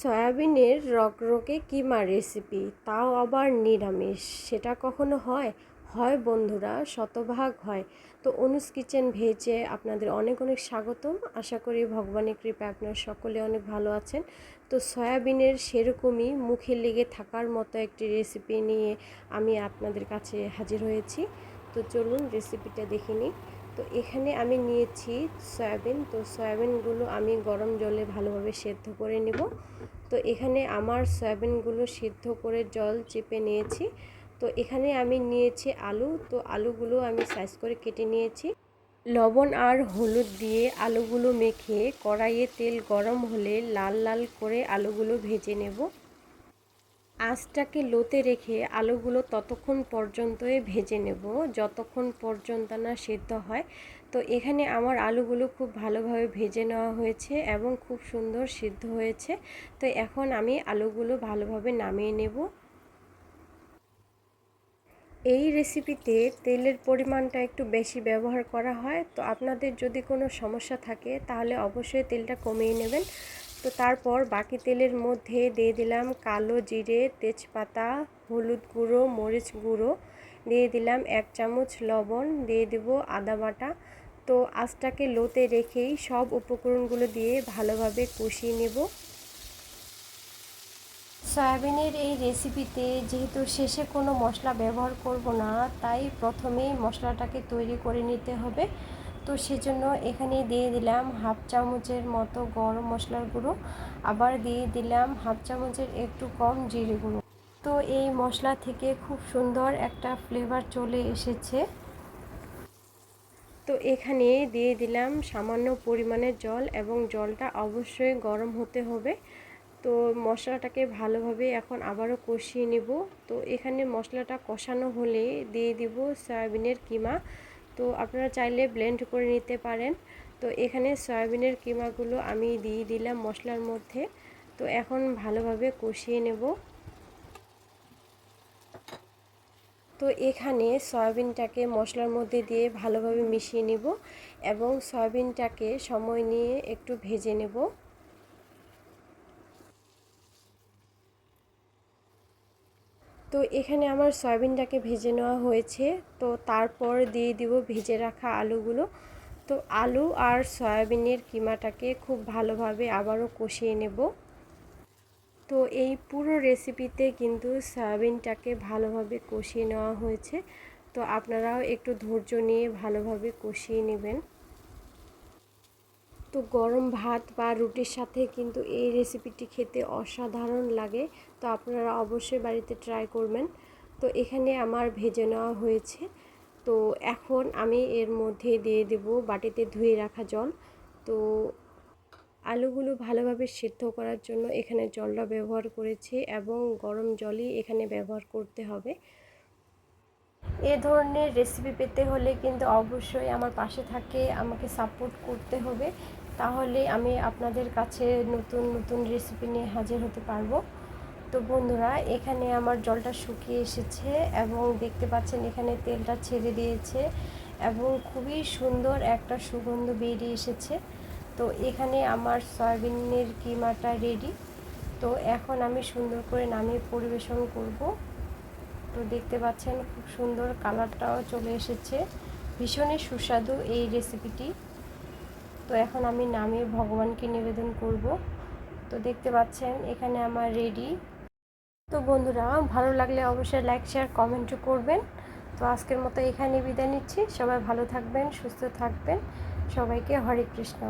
সয়াবিনের রকরকে কিমা রেসিপি তাও আবার নিরামিষ। সেটা কখনো হয়? হয় বন্ধুরা, শতভাগ হয়। তো অনুস কিচেন ভেজে আপনাদের অনেক অনেক স্বাগতম। আশা করি ভগবানের কৃপা আপনারা সকলে অনেক ভালো আছেন। তো সয়াবিনের সেরকমই মুখে লেগে থাকার মতো একটি রেসিপি নিয়ে আমি আপনাদের কাছে হাজির হয়েছি। তো চলুন রেসিপিটা দেখে নিই। তো এখানে আমি নিয়েছি সয়াবিন। তো সয়াবিনগুলো আমি গরম জলে ভালোভাবে সেদ্ধ করে নেব। তো এখানে আমার সয়াবিনগুলো সিদ্ধ করে জল চেপে নিয়েছি। তো এখানে আমি নিয়েছি আলু। তো আলুগুলো আমি সাইজ করে কেটে নিয়েছি। লবণ আর হলুদ দিয়ে আলুগুলো মেখে কড়াইয়ে তেল গরম হলে লাল লাল করে আলুগুলো ভেজে নেব। আঁচটাকে লোতে রেখে আলুগুলো ততক্ষণ পর্যন্তই ভেজে নেব। যতক্ষণ পর্যন্ত না সিদ্ধ হয়। তো এখানে আমার আলুগুলো খুব ভালোভাবে ভেজে নেওয়া হয়েছে এবং খুব সুন্দর সিদ্ধ হয়েছে। তো এখন আমি আলুগুলো ভালোভাবে নামিয়ে নেব। এই রেসিপিতে তেলের পরিমাণটা একটু বেশি ব্যবহার করা হয়। তো আপনাদের যদি কোনো সমস্যা থাকে তাহলে অবশ্যই তেলটা কমিয়ে নেবেন। তো তারপর বাকি তেলের মধ্যে দিয়ে দিলাম কালো জিরে, তেজপাতা, হলুদ গুঁড়ো, মরিচ গুঁড়ো। দিয়ে দিলাম এক চামচ লবণ, দিয়ে দেব আদা বাটা। তো আঁচটাকে লোতে রেখেই সব উপকরণগুলো দিয়ে ভালোভাবে কষিয়ে নেব। সয়াবিনের এই রেসিপিতে যেহেতু শেষে কোনো মশলা ব্যবহার করব না, তাই প্রথমেই মশলাটাকে তৈরি করে নিতে হবে। তো সেজন্য এখানে দিয়ে দিলাম হাফ চামচের মতো গরম মশলার গুঁড়ো। আবার দিয়ে দিলাম হাফ চামচের একটু কম জিরে গুঁড়ো। তো এই মশলা থেকে খুব সুন্দর একটা ফ্লেভার চলে এসেছে। তো এখানে দিয়ে দিলাম সামান্য পরিমাণে জল এবং জলটা অবশ্যই গরম হতে হবে। তো মশলাটাকে ভালোভাবে এখন আবারও কষিয়ে নেব। তো এখানে মশলাটা কষানো হলে দিয়ে দিব সয়াবিনের কিমা। তো আপনারা চাইলে ব্লেন্ড করে নিতে পারেন। তো এখানে সয়াবিনের কিমাগুলো আমি দিয়ে দিলাম মশলার মধ্যে। তো এখন ভালোভাবে কষিয়ে নেব। তো এখানে সয়াবিনটাকে মশলার মধ্যে দিয়ে ভালোভাবে মিশিয়ে নেব এবং সয়াবিনটাকে সময় নিয়ে একটু ভেজে নেব। তো এখানে আমার সয়াবিনটাকে ভেজে নেওয়া হয়েছে। তো তারপর দিয়ে দিব ভেজে রাখা আলুগুলো। তো আলু আর সয়াবিনের কিমাটাকে খুব ভালোভাবে আবারও কষিয়ে নেব। তো এই পুরো রেসিপিতে কিন্তু সয়াবিনটাকে ভালোভাবে কষিয়ে নেওয়া হয়েছে। তো আপনারাও একটু ধৈর্য নিয়ে ভালোভাবে কষিয়ে নেবেন। তো গরম ভাত বা রুটির সাথে কিন্তু এই রেসিপিটি খেতে অসাধারণ লাগে। তো আপনারা অবশ্যই বাড়িতে ট্রাই করবেন। তো এখানে আমার ভেজে নেওয়া হয়েছে। তো এখন আমি এর মধ্যে দিয়ে দেব বাটিতে ধুয়ে রাখা জল। তো আলুগুলো ভালোভাবে সিদ্ধ করার জন্য এখানে জলটা ব্যবহার করেছি এবং গরম জলই এখানে ব্যবহার করতে হবে। এ ধরনের রেসিপি পেতে হলে কিন্তু অবশ্যই আমার পাশে থাকে, আমাকে সাপোর্ট করতে হবে। তাহলে আমি আপনাদের কাছে নতুন নতুন রেসিপি নিয়ে হাজির হতে পারব। তো বন্ধুরা, এখানে আমার জলটা শুকিয়ে এসেছে এবং দেখতে পাচ্ছেন এখানে তেলটা ছেড়ে দিয়েছে এবং খুবই সুন্দর একটা সুগন্ধ বেরিয়ে এসেছে। তো এখানে আমার সয়াবিনের কিমাটা রেডি তো এখন আমি সুন্দর করে নামিয়ে পরিবেশন করব। তো দেখতে পাচ্ছেন, খুব সুন্দর কালারটাও চলে এসেছে। ভীষণই সুস্বাদু এই রেসিপিটি তো এখন আমি নামিয়ে ভগবানকে নিবেদন করব। তো দেখতে পাচ্ছেন, এখানে আমার রেডি তো বন্ধুরা, ভালো লাগলে অবশ্যই লাইক শেয়ার কমেন্টও করবেন। তো আজকের মতো এখানে বিদায় নিচ্ছি। সবাই ভালো থাকবেন, সুস্থ থাকবেন। সবাইকে হরে কৃষ্ণ।